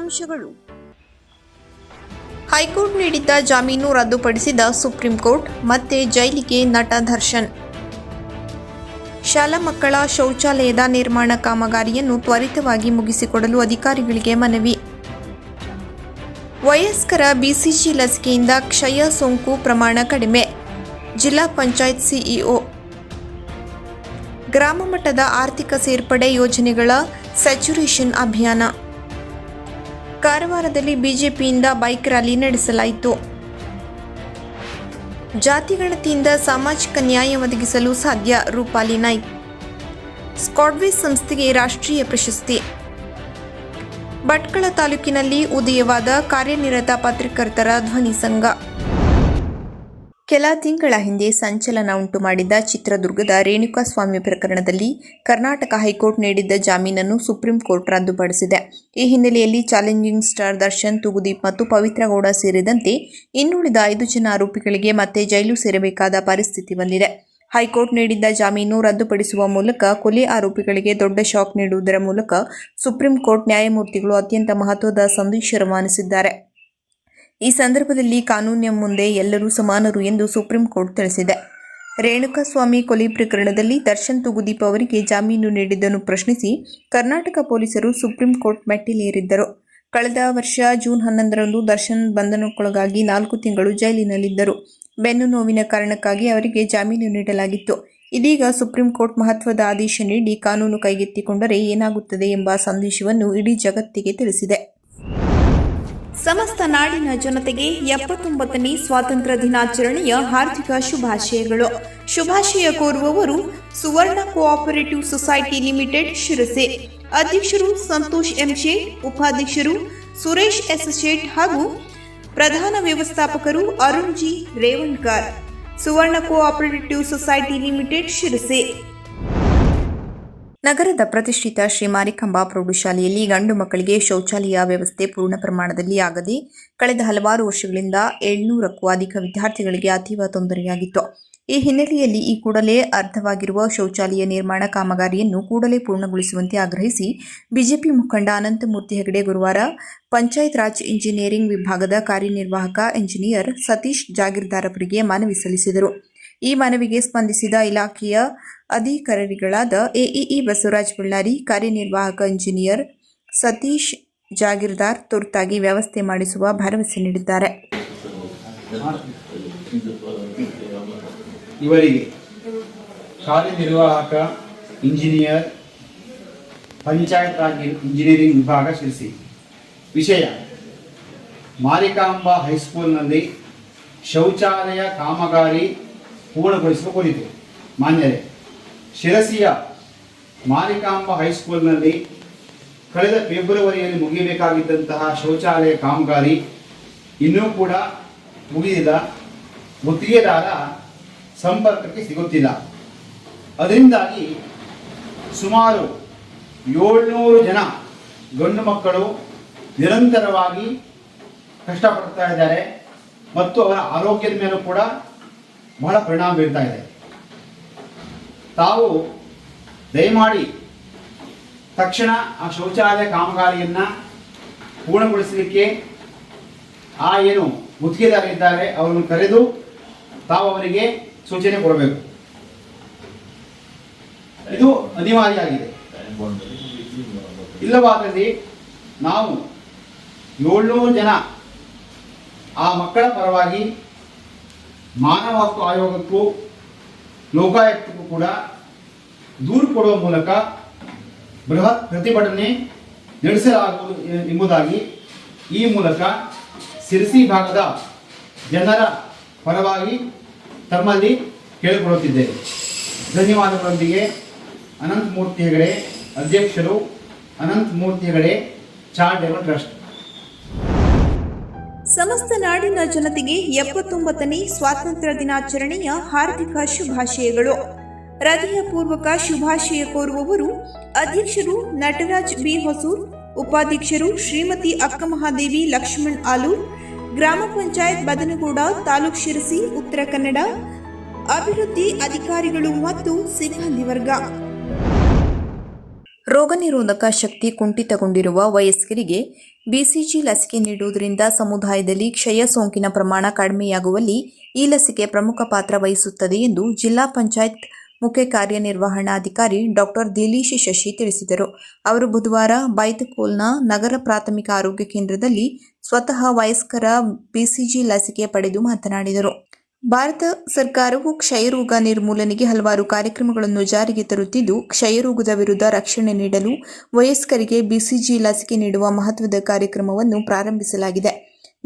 ಮುಖ್ಯಾಂಶಗಳು ಹೈಕೋರ್ಟ್ ನೀಡಿದ್ದ ಜಾಮೀನು ರದ್ದುಪಡಿಸಿದ ಸುಪ್ರೀಂ ಕೋರ್ಟ್ ಮತ್ತೆ ಜೈಲಿಗೆ ನಟ ದರ್ಶನ್. ಶಾಲಾ ಮಕ್ಕಳ ಶೌಚಾಲಯದ ನಿರ್ಮಾಣ ಕಾಮಗಾರಿಯನ್ನು ತ್ವರಿತವಾಗಿ ಮುಗಿಸಿಕೊಡಲು ಅಧಿಕಾರಿಗಳಿಗೆ ಮನವಿ. ವಯಸ್ಕರ ಬಿಸಿಜಿ ಲಸಿಕೆಯಿಂದ ಕ್ಷಯ ಸೋಂಕು ಪ್ರಮಾಣ ಕಡಿಮೆ, ಜಿಲ್ಲಾ ಪಂಚಾಯತ್ ಸಿಇಒ ಗ್ರಾಮ ಮಟ್ಟದ ಆರ್ಥಿಕ ಸೇರ್ಪಡೆ ಯೋಜನೆಗಳ ಸ್ಯಾಚುರೇಷನ್ ಅಭಿಯಾನ. ಕಾರವಾರದಲ್ಲಿ ಬಿಜೆಪಿಯಿಂದ ಬೈಕ್ ರ್ಯಾಲಿ ನಡೆಸಲಾಯಿತು. ಜಾತಿಗಣತಿಯಿಂದ ಸಾಮಾಜಿಕ ನ್ಯಾಯ ಒದಗಿಸಲು ಸಾಧ್ಯ, ರೂಪಾಲಿ ನಾಯ್ಕ್. ಸ್ಕಾಡ್ವೇಸ್ ಸಂಸ್ಥೆಗೆ ರಾಷ್ಟ್ರೀಯ ಪ್ರಶಸ್ತಿ. ಭಟ್ಕಳ ತಾಲೂಕಿನಲ್ಲಿ ಉದಯವಾದ ಕಾರ್ಯನಿರತ ಪತ್ರಕರ್ತರ ಧ್ವನಿ ಸಂಘ. ಕೆಲ ತಿಂಗಳ ಹಿಂದೆ ಸಂಚಲನ ಉಂಟು ಮಾಡಿದ್ದ ಚಿತ್ರದುರ್ಗದ ರೇಣುಕಾಸ್ವಾಮಿ ಪ್ರಕರಣದಲ್ಲಿ ಕರ್ನಾಟಕ ಹೈಕೋರ್ಟ್ ನೀಡಿದ್ದ ಜಾಮೀನನ್ನು ಸುಪ್ರೀಂ ಕೋರ್ಟ್ ರದ್ದುಪಡಿಸಿದೆ. ಈ ಹಿನ್ನೆಲೆಯಲ್ಲಿ ಚಾಲೆಂಜಿಂಗ್ ಸ್ಟಾರ್ ದರ್ಶನ್, ತುಗುದೀಪ್ ಮತ್ತು ಪವಿತ್ರ ಗೌಡ ಸೇರಿದಂತೆ ಇನ್ನುಳಿದ ಐದು ಜನ ಆರೋಪಿಗಳಿಗೆ ಮತ್ತೆ ಜೈಲು ಸೇರಬೇಕಾದ ಪರಿಸ್ಥಿತಿ ಬಂದಿದೆ. ಹೈಕೋರ್ಟ್ ನೀಡಿದ್ದ ಜಾಮೀನು ರದ್ದುಪಡಿಸುವ ಮೂಲಕ ಕೊಲೆ ಆರೋಪಿಗಳಿಗೆ ದೊಡ್ಡ ಶಾಕ್ ನೀಡುವುದರ ಮೂಲಕ ಸುಪ್ರೀಂ ಕೋರ್ಟ್ ನ್ಯಾಯಮೂರ್ತಿಗಳು ಅತ್ಯಂತ ಮಹತ್ವದ ಸಂದೇಶ ರವಾನಿಸಿದ್ದಾರೆ. ಈ ಸಂದರ್ಭದಲ್ಲಿ ಕಾನೂನಿನ ಮುಂದೆ ಎಲ್ಲರೂ ಸಮಾನರು ಎಂದು ಸುಪ್ರೀಂ ಕೋರ್ಟ್ ತಿಳಿಸಿದೆ. ರೇಣುಕಾಸ್ವಾಮಿ ಕೊಲೆ ಪ್ರಕರಣದಲ್ಲಿ ದರ್ಶನ್ ತುಗುದೀಪ್ ಅವರಿಗೆ ಜಾಮೀನು ನೀಡಿದ್ದನ್ನು ಪ್ರಶ್ನಿಸಿ ಕರ್ನಾಟಕ ಪೊಲೀಸರು ಸುಪ್ರೀಂ ಕೋರ್ಟ್ ಮೆಟ್ಟಿಲೇರಿದ್ದರು. ಕಳೆದ ವರ್ಷ ಜೂನ್ ಹನ್ನೊಂದರಂದು ದರ್ಶನ್ ಬಂಧನಕ್ಕೊಳಗಾಗಿ ನಾಲ್ಕು ತಿಂಗಳು ಜೈಲಿನಲ್ಲಿದ್ದರು. ಬೆನ್ನು ನೋವಿನ ಕಾರಣಕ್ಕಾಗಿ ಅವರಿಗೆ ಜಾಮೀನು ನೀಡಲಾಗಿತ್ತು. ಇದೀಗ ಸುಪ್ರೀಂ ಕೋರ್ಟ್ ಮಹತ್ವದ ಆದೇಶ ನೀಡಿ ಕಾನೂನು ಕೈಗೆತ್ತಿಕೊಂಡರೆ ಏನಾಗುತ್ತದೆ ಎಂಬ ಸಂದೇಶವನ್ನು ಇಡೀ ಜಗತ್ತಿಗೆ ತಿಳಿಸಿದೆ. ಸಮಸ್ತ ನಾಡಿನ ಜನತೆಗೆ ಎಪ್ಪತ್ತೊಂಬತ್ತನೇ ಸ್ವಾತಂತ್ರ್ಯ ದಿನಾಚರಣೆಯ ಹಾರ್ದಿಕ ಶುಭಾಶಯಗಳು. ಶುಭಾಶಯ ಕೋರುವವರು Suvarna cooperative society limited Sirsi. ಅಧ್ಯಕ್ಷರು ಸಂತೋಷ್ ಎಂ ಉಪಾಧ್ಯಕ್ಷರು ಸುರೇಶ್ ಎಸ್ ಹಾಗೂ ಪ್ರಧಾನ ವ್ಯವಸ್ಥಾಪಕರು Arun G Revankar. Suvarna cooperative society limited Sirsi. ನಗರದ ಪ್ರತಿಷ್ಠಿತ ಶ್ರೀ ಮಾರಿಕಂಬಾ ಪ್ರೌಢಶಾಲೆಯಲ್ಲಿ ಗಂಡು ಮಕ್ಕಳಿಗೆ ಶೌಚಾಲಯ ವ್ಯವಸ್ಥೆ ಪೂರ್ಣ ಪ್ರಮಾಣದಲ್ಲಿ ಆಗದೆ ಕಳೆದ ಹಲವಾರು ವರ್ಷಗಳಿಂದ ಏಳ್ನೂರಕ್ಕೂ ಅಧಿಕ ವಿದ್ಯಾರ್ಥಿಗಳಿಗೆ ಅತೀವ ತೊಂದರೆಯಾಗಿತ್ತು. ಈ ಹಿನ್ನೆಲೆಯಲ್ಲಿ ಈ ಕೂಡಲೇ ಅರ್ಧವಾಗಿರುವ ಶೌಚಾಲಯ ನಿರ್ಮಾಣ ಕಾಮಗಾರಿಯನ್ನು ಕೂಡಲೇ ಪೂರ್ಣಗೊಳಿಸುವಂತೆ ಆಗ್ರಹಿಸಿ ಬಿಜೆಪಿ ಮುಖಂಡ ಅನಂತಮೂರ್ತಿ ಹೆಗಡೆ ಗುರುವಾರ ಪಂಚಾಯತ್ ರಾಜ್ ಇಂಜಿನಿಯರಿಂಗ್ ವಿಭಾಗದ ಕಾರ್ಯನಿರ್ವಾಹಕ ಇಂಜಿನಿಯರ್ ಸತೀಶ್ ಜಾಗೀರ್ದಾರ್ ಅವರಿಗೆ ಮನವಿ ಸಲ್ಲಿಸಿದರು. ಈ ಮನವಿಗೆ ಸ್ಪಂದಿಸಿದ ಇಲಾಖೆಯ ಅಧಿಕಾರಿಗಳಾದ ಎಇಇ ಬಸವರಾಜ್ ಬಳ್ಳಾರಿ, ಕಾರ್ಯನಿರ್ವಾಹಕ ಇಂಜಿನಿಯರ್ ಸತೀಶ್ ಜಾಗಿರ್ದಾರ್ ತುರ್ತಾಗಿ ವ್ಯವಸ್ಥೆ ಮಾಡಿಸುವ ಭರವಸೆ ನೀಡಿದ್ದಾರೆ. ಇವರಿಗೆ ಕಾರ್ಯನಿರ್ವಾಹಕ ಇಂಜಿನಿಯರ್, ಪಂಚಾಯತ್ ರಾಜ್ ಇಂಜಿನಿಯರಿಂಗ್ ವಿಭಾಗ ಶಿರಸಿ. ವಿಷಯ, ಮಾರಿಕಾಂಬಾ ಹೈಸ್ಕೂಲ್ನಲ್ಲಿ ಶೌಚಾಲಯ ಕಾಮಗಾರಿ ಪೂರ್ಣಗೊಳಿಸುವ ಕೋರಿತು ಮಾನ್ಯರೇ, ಶಿರಸಿಯ ಮಾರಿಕಾಂಬ ಹೈಸ್ಕೂಲ್ನಲ್ಲಿ ಕಳೆದ ಫೆಬ್ರವರಿಯಲ್ಲಿ ಮುಗಿಯಬೇಕಾಗಿದ್ದಂತಹ ಶೌಚಾಲಯ ಕಾಮಗಾರಿ ಇನ್ನೂ ಕೂಡ ಮುಗಿದಿಲ್ಲ. ಗುತ್ತಿಗೆದಾರ ಸಂಪರ್ಕಕ್ಕೆ ಸಿಗುತ್ತಿಲ್ಲ. ಅದರಿಂದಾಗಿ ಸುಮಾರು ಏಳ್ನೂರು ಜನ ಗಂಡು ಮಕ್ಕಳು ನಿರಂತರವಾಗಿ ಕಷ್ಟಪಡ್ತಾ ಇದ್ದಾರೆ ಮತ್ತು ಅವರ ಆರೋಗ್ಯದ ಮೇಲೂ ಕೂಡ ಬಹಳ ಪರಿಣಾಮ ಬೀರ್ತಾ ಇದೆ. ತಾವು ದಯಮಾಡಿ ತಕ್ಷಣ ಆ ಶೌಚಾಲಯ ಕಾಮಗಾರಿಯನ್ನು ಪೂರ್ಣಗೊಳಿಸಲಿಕ್ಕೆ ಆ ಏನು ಗುತ್ತಿಗೆದಾರರಿದ್ದಾರೆ ಅವರನ್ನು ಕರೆದು ತಾವು ಅವರಿಗೆ ಸೂಚನೆ ಕೊಡಬೇಕು. ಇದು ಅನಿವಾರ್ಯ ಆಗಿದೆ ಇಲ್ಲವಾದಲ್ಲಿ ನಾವು ಏಳ್ನೂರು ಜನ ಆ ಮಕ್ಕಳ ಪರವಾಗಿ ಮಾನವ ಹಕ್ಕು ಆಯೋಗಕ್ಕೂ, ಲೋಕಾಯುಕ್ತಕ್ಕೂ ಕೂಡ ದೂರು ಕೊಡುವ ಮೂಲಕ ಬೃಹತ್ ಪ್ರತಿಭಟನೆ ನಡೆಸಲಾಗುವುದು ಎಂಬುದಾಗಿ ಈ ಮೂಲಕ ಸಿರಿಸಿ ಭಾಗದ ಜನರ ಪರವಾಗಿ ತಮ್ಮಲ್ಲಿ ಕೇಳಿಕೊಳ್ಳುತ್ತಿದ್ದೇವೆ. ಧನ್ಯವಾದಗಳೊಂದಿಗೆ ಅನಂತಮೂರ್ತಿ ಹೆಗಡೆ ಅಧ್ಯಕ್ಷರು ಅನಂತಮೂರ್ತಿ ಹೆಗಡೆ ಡೆವಲ್ ಟ್ರಸ್ಟ್. ಸಮಸ್ತ ನಾಡಿನ ಜನತೆಗೆ ಎಪ್ಪತ್ತೊಂಬತ್ತನೇ ಸ್ವಾತಂತ್ರ್ಯ ದಿನಾಚರಣೆಯ ಹಾರ್ದಿಕ ಶುಭಾಶಯಗಳು. ಹೃದಯಪೂರ್ವಕ ಶುಭಾಶಯ ಕೋರುವವರು ಅಧ್ಯಕ್ಷರು ನಟರಾಜ್ ಬಿ. ಹೊಸೂರ್, ಉಪಾಧ್ಯಕ್ಷರು ಶ್ರೀಮತಿ ಅಕ್ಕಮಹಾದೇವಿ ಲಕ್ಷ್ಮಣ್ ಆಲೂರ್, ಗ್ರಾಮ ಪಂಚಾಯತ್ ಬದನಗೂಡ ತಾಲೂಕ್ ಶಿರಸಿ, ಉತ್ತರ ಕನ್ನಡ, ಅಭಿವೃದ್ಧಿ ಅಧಿಕಾರಿಗಳು ಮತ್ತು ಸಿಬ್ಬಂದಿ ವರ್ಗ. ರೋಗನಿರೋಧಕ ಶಕ್ತಿ ಕುಂಠಿತಗೊಂಡಿರುವ ವಯಸ್ಕರಿಗೆ ಬಿಸಿಜಿ ಲಸಿಕೆ ನೀಡುವುದರಿಂದ ಸಮುದಾಯದಲ್ಲಿ ಕ್ಷಯ ಸೋಂಕಿನ ಪ್ರಮಾಣ ಕಡಿಮೆಯಾಗುವಲ್ಲಿ ಈ ಲಸಿಕೆ ಪ್ರಮುಖ ಪಾತ್ರ ವಹಿಸುತ್ತದೆ ಎಂದು ಜಿಲ್ಲಾ ಪಂಚಾಯತ್ ಮುಖ್ಯ ಕಾರ್ಯನಿರ್ವಹಣಾಧಿಕಾರಿ ಡಾಕ್ಟರ್ ದಿಲೀಶ್ ಶಶಿ ತಿಳಿಸಿದರು. ಅವರು ಬುಧವಾರ ಬೈತಕೋಲ್ನ ನಗರ ಪ್ರಾಥಮಿಕ ಆರೋಗ್ಯ ಕೇಂದ್ರದಲ್ಲಿ ಸ್ವತಃ ವಯಸ್ಕರ ಬಿಸಿಜಿ ಲಸಿಕೆ ಪಡೆದು ಮಾತನಾಡಿದರು. ಭಾರತ ಸರ್ಕಾರವು ಕ್ಷಯರೋಗ ನಿರ್ಮೂಲನೆಗೆ ಹಲವಾರು ಕಾರ್ಯಕ್ರಮಗಳನ್ನು ಜಾರಿಗೆ ತರುತ್ತಿದ್ದು ಕ್ಷಯರೋಗದ ವಿರುದ್ಧ ರಕ್ಷಣೆ ನೀಡಲು ವಯಸ್ಕರಿಗೆ ಬಿಸಿಜಿ ಲಸಿಕೆ ನೀಡುವ ಮಹತ್ವದ ಕಾರ್ಯಕ್ರಮವನ್ನು ಪ್ರಾರಂಭಿಸಲಾಗಿದೆ.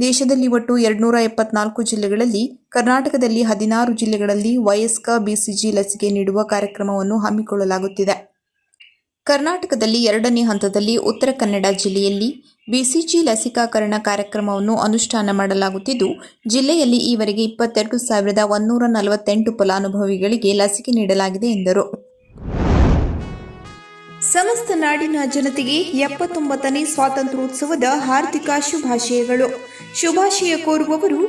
ದೇಶದಲ್ಲಿ ಒಟ್ಟು ಎರಡ್ನೂರ ಎಪ್ಪತ್ನಾಲ್ಕು ಜಿಲ್ಲೆಗಳಲ್ಲಿ, ಕರ್ನಾಟಕದಲ್ಲಿ ಹದಿನಾರು ಜಿಲ್ಲೆಗಳಲ್ಲಿ ವಯಸ್ಕ ಬಿಸಿಜಿ ಲಸಿಕೆ ನೀಡುವ ಕಾರ್ಯಕ್ರಮವನ್ನು ಹಮ್ಮಿಕೊಳ್ಳಲಾಗುತ್ತಿದೆ. ಕರ್ನಾಟಕದಲ್ಲಿ ಎರಡನೇ ಹಂತದಲ್ಲಿ ಉತ್ತರ ಕನ್ನಡ ಜಿಲ್ಲೆಯಲ್ಲಿ ಬಿಸಿಜಿ ಲಸಿಕಾಕರಣ ಕಾರ್ಯಕ್ರಮವನ್ನು ಅನುಷ್ಠಾನ ಮಾಡಲಾಗುತ್ತಿದ್ದು, ಜಿಲ್ಲೆಯಲ್ಲಿ ಈವರೆಗೆ ಇಪ್ಪತ್ತೆರಡು ಸಾವಿರದ ಒಂದೂರ ನಲವತ್ತೆಂಟು ಫಲಾನುಭವಿಗಳಿಗೆ ಲಸಿಕೆ ನೀಡಲಾಗಿದೆ ಎಂದರು. ಸಮಸ್ತ ನಾಡಿನ ಜನತೆಗೆ ಎಪ್ಪತ್ತೊಂಬತ್ತನೇ ಸ್ವಾತಂತ್ರ್ಯೋತ್ಸವದ ಹಾರ್ದಿಕ ಶುಭಾಶಯಗಳು. ಶುಭಾಶಯ ಕೋರುವವರು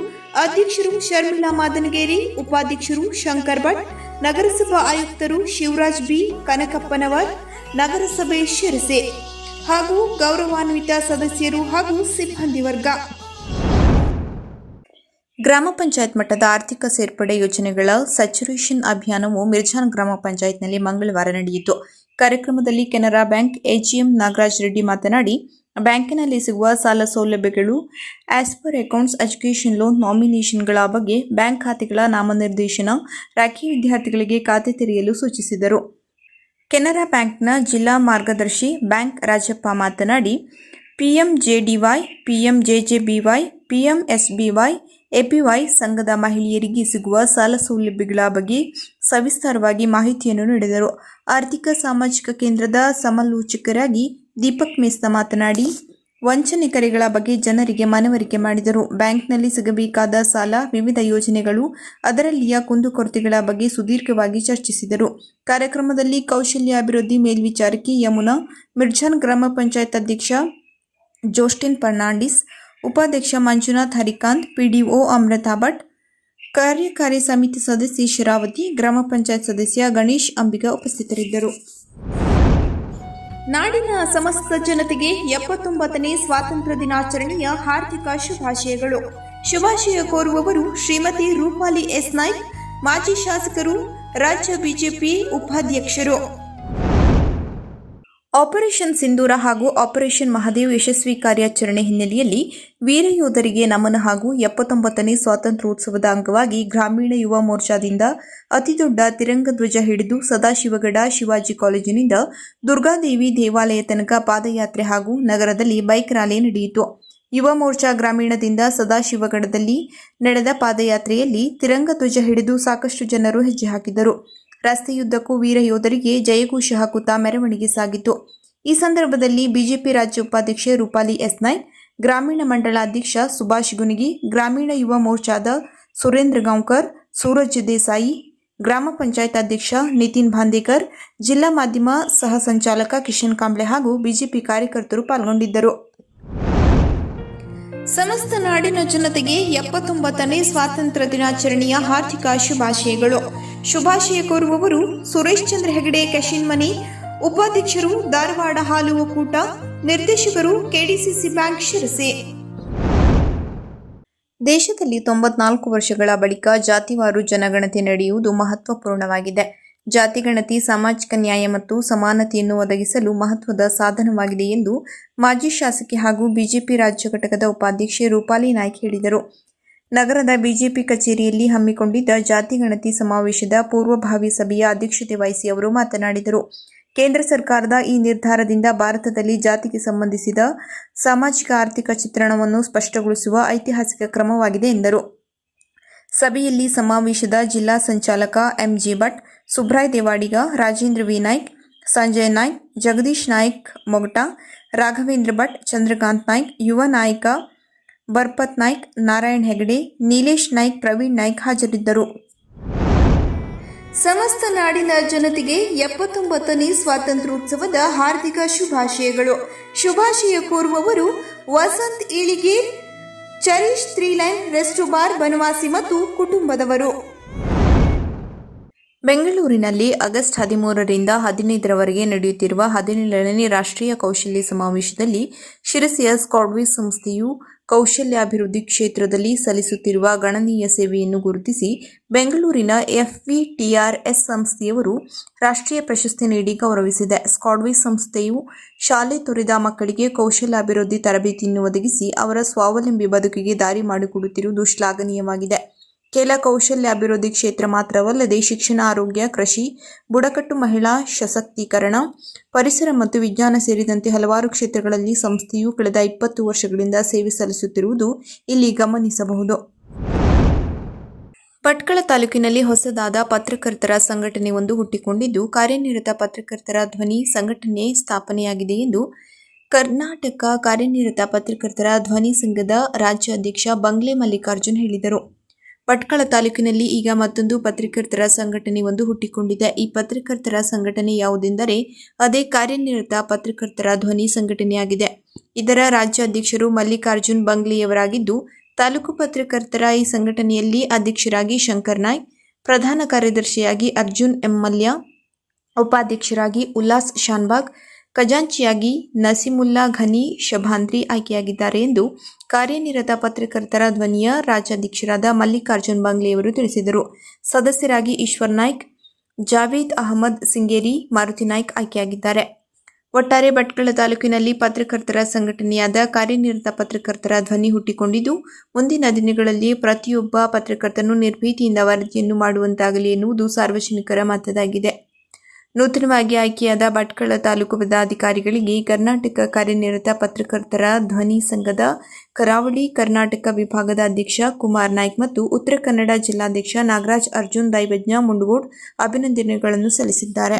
ಅಧ್ಯಕ್ಷರು ಶರ್ಮಿಳಾ ಮಾದನಗೇರಿ, ಉಪಾಧ್ಯಕ್ಷರು ಶಂಕರ್ ಭಟ್ ನಗರಸಭಾ ಆಯುಕ್ತರು ಶಿವರಾಜ್ ಬಿ. ಕನಕಪ್ಪನವರ್, ನಗರಸಭೆ ಶಿರಸೆ ಹಾಗೂ ಗೌರವಾನ್ವಿತ ಸದಸ್ಯರು ಹಾಗೂ ಸಿಬ್ಬಂದಿ ವರ್ಗ. ಗ್ರಾಮ ಪಂಚಾಯತ್ ಮಟ್ಟದ ಆರ್ಥಿಕ ಸೇರ್ಪಡೆ ಯೋಜನೆಗಳ ಸ್ಯಾಚುರೇಷನ್ ಅಭಿಯಾನವು ಮಿರ್ಜಾನ್ ಗ್ರಾಮ ಪಂಚಾಯತ್ನಲ್ಲಿ ಮಂಗಳವಾರ ನಡೆಯಿತು. ಕಾರ್ಯಕ್ರಮದಲ್ಲಿ ಕೆನರಾ ಬ್ಯಾಂಕ್, ಎಜಿಎಂ ನಾಗರಾಜ್ ರೆಡ್ಡಿ ಮಾತನಾಡಿ ಬ್ಯಾಂಕಿನಲ್ಲಿ ಸಿಗುವ ಸಾಲ ಸೌಲಭ್ಯಗಳು as per accounts education loan ನಾಮಿನೇಷನ್ಗಳ ಬಗ್ಗೆ ಬ್ಯಾಂಕ್ ಖಾತೆಗಳ ನಾಮನಿರ್ದೇಶನ, ರಾಖಿ ವಿದ್ಯಾರ್ಥಿಗಳಿಗೆ ಖಾತೆ ತೆರೆಯಲು ಸೂಚಿಸಿದರು. ಕೆನರಾ ಬ್ಯಾಂಕ್ನ ಜಿಲ್ಲಾ ಮಾರ್ಗದರ್ಶಿ ಬ್ಯಾಂಕ್ ರಾಜಪ್ಪ ಮಾತನಾಡಿ ಪಿಎಂಜೆಡಿವೈ ಪಿಎಂಜೆಜೆಬಿವೈ ಪಿಎಂಎಸ್ಬಿವೈ ಎಪಿವೈ ಸಂಘದ ಮಹಿಳೆಯರಿಗೆ ಸಿಗುವ ಸಾಲ ಸೌಲಭ್ಯಗಳ ಬಗ್ಗೆ ಸವಿಸ್ತಾರವಾಗಿ ಮಾಹಿತಿಯನ್ನು ನೀಡಿದರು. ಆರ್ಥಿಕ, ಸಾಮಾಜಿಕ ಕೇಂದ್ರದ ಸಮಾಲೋಚಕರಾಗಿ ದೀಪಕ್ ಮಿಸ್ತ ಮಾತನಾಡಿ, ವಂಚನೆ ಕರೆಗಳ ಬಗ್ಗೆ ಜನರಿಗೆ ಮನವರಿಕೆ ಮಾಡಿದರು. ಬ್ಯಾಂಕ್ನಲ್ಲಿ ಸಿಗಬೇಕಾದ ಸಾಲ, ವಿವಿಧ ಯೋಜನೆಗಳು ಅದರಲ್ಲಿಯ ಕುಂದುಕೊರತೆಗಳ ಬಗ್ಗೆ ಸುದೀರ್ಘವಾಗಿ ಚರ್ಚಿಸಿದರು. ಕಾರ್ಯಕ್ರಮದಲ್ಲಿ ಕೌಶಲ್ಯ ಅಭಿವೃದ್ಧಿ ಮೇಲ್ವಿಚಾರಕಿ ಯಮುನಾ, ಮಿರ್ಜಾನ್ ಗ್ರಾಮ ಪಂಚಾಯತ್ ಅಧ್ಯಕ್ಷ ಜೋಸ್ಟಿನ್ ಫರ್ನಾಂಡಿಸ್, ಉಪಾಧ್ಯಕ್ಷ ಮಂಜುನಾಥ್ ಹರಿಕಾಂತ್, ಪಿಡಿಒ ಅಮೃತಾ ಭಟ್, ಕಾರ್ಯಕಾರಿ ಸಮಿತಿ ಸದಸ್ಯೆ ಶರಾವತಿ, ಗ್ರಾಮ ಪಂಚಾಯತ್ ಸದಸ್ಯ ಗಣೇಶ್ ಅಂಬಿಗ ಉಪಸ್ಥಿತರಿದ್ದರು. ನಾಡಿನ ಸಮಸ್ತ ಜನತೆಗೆ ಎಪ್ಪತ್ತೊಂಬತ್ತನೇ ಸ್ವಾತಂತ್ರ್ಯ ದಿನಾಚರಣೆಯ ಹಾರ್ದಿಕ ಶುಭಾಶಯಗಳು. ಶುಭಾಶಯ ಕೋರುವವರು ಶ್ರೀಮತಿ ರೂಪಾಲಿ ಎಸ್ ನಾಯ್ಕ್, ಮಾಜಿ ಶಾಸಕರು, ರಾಜ್ಯ ಬಿಜೆಪಿ ಉಪಾಧ್ಯಕ್ಷರು. ಆಪರೇಷನ್ ಸಿಂಧೂರ ಹಾಗೂ ಆಪರೇಷನ್ ಮಹಾದೇವ್ ಯಶಸ್ವಿ ಕಾರ್ಯಾಚರಣೆ ಹಿನ್ನೆಲೆಯಲ್ಲಿ ವೀರ ಯೋಧರಿಗೆ ನಮನ ಹಾಗೂ ಎಪ್ಪತ್ತೊಂಬತ್ತನೇ ಸ್ವಾತಂತ್ರ್ಯೋತ್ಸವದ ಅಂಗವಾಗಿ ಗ್ರಾಮೀಣ ಯುವ ಮೋರ್ಚಾದಿಂದ ಅತಿದೊಡ್ಡ ತಿರಂಗ ಧ್ವಜ ಹಿಡಿದು ಸದಾಶಿವಗಡ ಶಿವಾಜಿ ಕಾಲೇಜಿನಿಂದ ದುರ್ಗಾದೇವಿ ದೇವಾಲಯ ತನಕ ಪಾದಯಾತ್ರೆ ಹಾಗೂ ನಗರದಲ್ಲಿ ಬೈಕ್ ರ್ಯಾಲಿ ನಡೆಯಿತು. ಯುವ ಮೋರ್ಚಾ ಗ್ರಾಮೀಣದಿಂದ ಸದಾಶಿವಗಡದಲ್ಲಿ ನಡೆದ ಪಾದಯಾತ್ರೆಯಲ್ಲಿ ತಿರಂಗ ಧ್ವಜ ಹಿಡಿದು ಸಾಕಷ್ಟು ಜನರು ಹೆಜ್ಜೆ ಹಾಕಿದರು. ರಸ್ತೆಯುದ್ದಕ್ಕೂ ವೀರ ಯೋಧರಿಗೆ ಜಯಘೋಷ ಹಾಕುತ್ತಾ ಮೆರವಣಿಗೆ ಸಾಗಿತು. ಈ ಸಂದರ್ಭದಲ್ಲಿ ಬಿಜೆಪಿ ರಾಜ್ಯ ಉಪಾಧ್ಯಕ್ಷೆ ರೂಪಾಲಿ ಎಸ್ ನಾಯ್ಕ್, ಗ್ರಾಮೀಣ ಮಂಡಲ ಅಧ್ಯಕ್ಷ ಸುಭಾಷ್ ಗುನಿಗಿ, ಗ್ರಾಮೀಣ ಯುವ ಮೋರ್ಚಾದ ಸುರೇಂದ್ರ ಗಾಂವ್ಕರ್, ಸೂರಜ್ ದೇಸಾಯಿ, ಗ್ರಾಮ ಪಂಚಾಯತ್ ಅಧ್ಯಕ್ಷ ನಿತಿನ್ ಭಾಂದೇಕರ್ ಜಿಲ್ಲಾ ಮಾಧ್ಯಮ ಸಹ ಸಂಚಾಲಕ ಕಿಶನ್ ಕಾಂಬ್ಳೆ ಹಾಗೂ ಬಿಜೆಪಿ ಕಾರ್ಯಕರ್ತರು ಪಾಲ್ಗೊಂಡಿದ್ದರು. ಸಮಸ್ತ ನಾಡಿನ ಜನತೆಗೆ ಎಪ್ಪತ್ತೊಂಬತ್ತನೇ ಸ್ವಾತಂತ್ರ್ಯ ದಿನಾಚರಣೆಯ ಹಾರ್ದಿಕ ಶುಭಾಶಯಗಳು. ಶುಭಾಶಯ ಕೋರುವವರು ಸುರೇಶ್ ಚಂದ್ರ ಹೆಗಡೆ ಕಶಿನ್ಮನಿ ಉಪಾಧ್ಯಕ್ಷರು ಧಾರವಾಡ ಹಾಲು ಒಕ್ಕೂಟ ನಿರ್ದೇಶಕರು ಕೆಡಿಸಿಸಿ ಬ್ಯಾಂಕ್ ಶಿರಸೆ. ದೇಶದಲ್ಲಿ ತೊಂಬತ್ನಾಲ್ಕು ವರ್ಷಗಳ ಬಳಿಕ ಜಾತಿವಾರು ಜನಗಣತಿ ನಡೆಯುವುದು ಮಹತ್ವಪೂರ್ಣವಾಗಿದೆ. ಜಾತಿಗಣತಿ ಸಾಮಾಜಿಕ ನ್ಯಾಯ ಮತ್ತು ಸಮಾನತೆಯನ್ನು ಒದಗಿಸಲು ಮಹತ್ವದ ಸಾಧನವಾಗಿದೆ ಎಂದು ಮಾಜಿ ಶಾಸಕಿ ಹಾಗೂ ಬಿಜೆಪಿ ರಾಜ್ಯ ಘಟಕದ ಉಪಾಧ್ಯಕ್ಷೆ ರೂಪಾಲಿ ನಾಯ್ಕ ಹೇಳಿದರು. ನಗರದ ಬಿಜೆಪಿ ಕಚೇರಿಯಲ್ಲಿ ಹಮ್ಮಿಕೊಂಡಿದ್ದ ಜಾತಿ ಗಣತಿ ಸಮಾವೇಶದ ಪೂರ್ವಭಾವಿ ಸಭೆಯ ಅಧ್ಯಕ್ಷತೆ ವಹಿಸಿ ಅವರು ಮಾತನಾಡಿದರು. ಕೇಂದ್ರ ಸರ್ಕಾರದ ಈ ನಿರ್ಧಾರದಿಂದ ಭಾರತದಲ್ಲಿ ಜಾತಿಗೆ ಸಂಬಂಧಿಸಿದ ಸಾಮಾಜಿಕ ಆರ್ಥಿಕ ಚಿತ್ರಣವನ್ನು ಸ್ಪಷ್ಟಗೊಳಿಸುವ ಐತಿಹಾಸಿಕ ಕ್ರಮವಾಗಿದೆ ಎಂದರು. ಸಭೆಯಲ್ಲಿ ಸಮಾವೇಶದ ಜಿಲ್ಲಾ ಸಂಚಾಲಕ ಎಂಜಿ ಭಟ್, ಸುಬ್ರಾಯ್ ದೇವಾಡಿಗ, ರಾಜೇಂದ್ರ ವಿ ನಾಯ್ಕ್, ಸಂಜಯ್ ನಾಯ್ಕ್, ಜಗದೀಶ್ ನಾಯ್ಕ್ ಮೊಗಟ, ರಾಘವೇಂದ್ರ ಭಟ್, ಚಂದ್ರಕಾಂತ್ ನಾಯ್ಕ್, ಯುವ ನಾಯಕ ಬರ್ಪತ್ ನಾಯ್ಕ್ ನಾರಾಯಣ್ ಹೆಗಡೆ ನೀಲೇಶ್ ನಾಯ್ಕ್ ಪ್ರವೀಣ್ ನಾಯ್ಕ್ ಹಾಜರಿದ್ದರು. ಸಮಸ್ತ ನಾಡಿನ ಜನತೆಗೆ ಎಪ್ಪತ್ತೊಂಬತ್ತನೇ ಸ್ವಾತಂತ್ರ್ಯೋತ್ಸವದ ಹಾರ್ದಿಕ ಶುಭಾಶಯಗಳು. ಶುಭಾಶಯ ಕೋರುವವರು ವಸಂತ್ ಇಳಿಗೆ ಚರೀಶ್ three line resto bar Banavasi ಮತ್ತು ಕುಟುಂಬದವರು. ಬೆಂಗಳೂರಿನಲ್ಲಿ ಆಗಸ್ಟ್ ಹದಿಮೂರರಿಂದ ಹದಿನೈದರವರೆಗೆ ನಡೆಯುತ್ತಿರುವ ಹದಿನೇಳನೇ ರಾಷ್ಟ್ರೀಯ ಕೌಶಲ್ಯ ಸಮಾವೇಶದಲ್ಲಿ ಶಿರಸಿಯ ಸ್ಕಾಡ್ವಿ ಸಂಸ್ಥೆಯು ಕೌಶಲ್ಯಾಭಿವೃದ್ಧಿ ಕ್ಷೇತ್ರದಲ್ಲಿ ಸಲ್ಲಿಸುತ್ತಿರುವ ಗಣನೀಯ ಸೇವೆಯನ್ನು ಗುರುತಿಸಿ ಬೆಂಗಳೂರಿನ ಎಫ್ವಿಟಿಆರ್ಎಸ್ ಸಂಸ್ಥೆಯವರು ರಾಷ್ಟ್ರೀಯ ಪ್ರಶಸ್ತಿ ನೀಡಿ ಗೌರವಿಸಿದೆ. ಸ್ಕಾಡ್ವಿ ಸಂಸ್ಥೆಯು ಶಾಲೆ ತೊರೆದ ಮಕ್ಕಳಿಗೆ ಕೌಶಲ್ಯಾಭಿವೃದ್ಧಿ ತರಬೇತಿಯನ್ನು ಒದಗಿಸಿ ಅವರ ಸ್ವಾವಲಂಬಿ ಬದುಕಿಗೆ ದಾರಿ ಮಾಡಿಕೊಡುತ್ತಿರುವುದು ಶ್ಲಾಘನೀಯವಾಗಿದೆ. ಕೆಲ ಕೌಶಲ್ಯಾಭಿವೃದ್ಧಿ ಕ್ಷೇತ್ರ ಮಾತ್ರವಲ್ಲದೆ ಶಿಕ್ಷಣ, ಆರೋಗ್ಯ, ಕೃಷಿ, ಬುಡಕಟ್ಟು ಮಹಿಳಾ ಸಶಕ್ತೀಕರಣ, ಪರಿಸರ ಮತ್ತು ವಿಜ್ಞಾನ ಸೇರಿದಂತೆ ಹಲವಾರು ಕ್ಷೇತ್ರಗಳಲ್ಲಿ ಸಂಸ್ಥೆಯು ಕಳೆದ ಇಪ್ಪತ್ತು ವರ್ಷಗಳಿಂದ ಸೇವೆ ಸಲ್ಲಿಸುತ್ತಿರುವುದು ಇಲ್ಲಿ ಗಮನಿಸಬಹುದು. ಪಟ್ಕಳ ತಾಲೂಕಿನಲ್ಲಿ ಹೊಸದಾದ ಪತ್ರಕರ್ತರ ಸಂಘಟನೆ ಒಂದು ಹುಟ್ಟಿಕೊಂಡಿದ್ದು, ಕಾರ್ಯನಿರತ ಪತ್ರಕರ್ತರ ಧ್ವನಿ ಸಂಘಟನೆ ಸ್ಥಾಪನೆಯಾಗಿದೆ ಎಂದು ಕರ್ನಾಟಕ ಕಾರ್ಯನಿರತ ಪತ್ರಕರ್ತರ ಧ್ವನಿ ಸಂಘದ ರಾಜ್ಯಾಧ್ಯಕ್ಷ ಬಂಗ್ಲೆ ಮಲ್ಲಿಕಾರ್ಜುನ್ ಹೇಳಿದರು. ಭಟ್ಕಳ ತಾಲೂಕಿನಲ್ಲಿ ಈಗ ಮತ್ತೊಂದು ಪತ್ರಕರ್ತರ ಸಂಘಟನೆ ಒಂದು ಹುಟ್ಟಿಕೊಂಡಿದೆ. ಈ ಪತ್ರಕರ್ತರ ಸಂಘಟನೆ ಯಾವುದೆಂದರೆ ಅದೇ ಕಾರ್ಯನಿರತ ಪತ್ರಕರ್ತರ ಧ್ವನಿ ಸಂಘಟನೆಯಾಗಿದೆ. ಇದರ ರಾಜ್ಯಾಧ್ಯಕ್ಷರು ಮಲ್ಲಿಕಾರ್ಜುನ್ ಬಂಗ್ಲಿಯವರಾಗಿದ್ದು, ತಾಲೂಕು ಪತ್ರಕರ್ತರ ಈ ಸಂಘಟನೆಯಲ್ಲಿ ಅಧ್ಯಕ್ಷರಾಗಿ ಶಂಕರ್ ಪ್ರಧಾನ ಕಾರ್ಯದರ್ಶಿಯಾಗಿ ಅರ್ಜುನ್ ಎಂ ಮಲ್ಯ, ಉಪಾಧ್ಯಕ್ಷರಾಗಿ ಉಲ್ಲಾಸ್ ಶಾನ್ಬಾಗ್ ಖಜಾಂಚಿಯಾಗಿ ನಸೀಮುಲ್ಲಾ ಘನಿ ಶಭಾಂದ್ರಿ ಆಯ್ಕೆಯಾಗಿದ್ದಾರೆ ಎಂದು ಕಾರ್ಯನಿರತ ಪತ್ರಕರ್ತರ ಧ್ವನಿಯ ರಾಜ್ಯಾಧ್ಯಕ್ಷರಾದ ಮಲ್ಲಿಕಾರ್ಜುನ್ ಬಾಂಗ್ಲೆಯವರು ತಿಳಿಸಿದರು. ಸದಸ್ಯರಾಗಿ ಈಶ್ವರ್ ನಾಯ್ಕ್, ಜಾವೇದ್ ಅಹಮದ್ ಸಿಂಗೇರಿ, ಮಾರುತಿ ನಾಯ್ಕ್ ಆಯ್ಕೆಯಾಗಿದ್ದಾರೆ. ಒಟ್ಟಾರೆ ಭಟ್ಕಳ ತಾಲೂಕಿನಲ್ಲಿ ಪತ್ರಕರ್ತರ ಸಂಘಟನೆಯಾದ ಕಾರ್ಯನಿರತ ಪತ್ರಕರ್ತರ ಧ್ವನಿ ಹುಟ್ಟಿಕೊಂಡಿದ್ದು, ಮುಂದಿನ ದಿನಗಳಲ್ಲಿ ಪ್ರತಿಯೊಬ್ಬ ಪತ್ರಕರ್ತನು ನಿರ್ಭೀತಿಯಿಂದ ವರದಿಯನ್ನು ಮಾಡುವಂತಾಗಲಿ ಎನ್ನುವುದು ಸಾರ್ವಜನಿಕರ ಮತದಾಗಿದೆ. ನೂತನವಾಗಿ ಆಯ್ಕೆಯಾದ ಭಟ್ಕಳ ತಾಲೂಕು ಪದಾಧಿಕಾರಿಗಳಿಗೆ ಕರ್ನಾಟಕ ಕಾರ್ಯನಿರತ ಪತ್ರಕರ್ತರ ಧ್ವನಿ ಸಂಘದ ಕರಾವಳಿ ಕರ್ನಾಟಕ ವಿಭಾಗದ ಅಧ್ಯಕ್ಷ ಕುಮಾರ್ ನಾಯ್ಕ್ ಮತ್ತು ಉತ್ತರ ಕನ್ನಡ ಜಿಲ್ಲಾಧ್ಯಕ್ಷ ನಾಗರಾಜ್ ಅರ್ಜುನ್ ದೈವಜ್ಞ ಮುಂಡಗೋಡ್ ಅಭಿನಂದನೆಗಳನ್ನು ಸಲ್ಲಿಸಿದ್ದಾರೆ.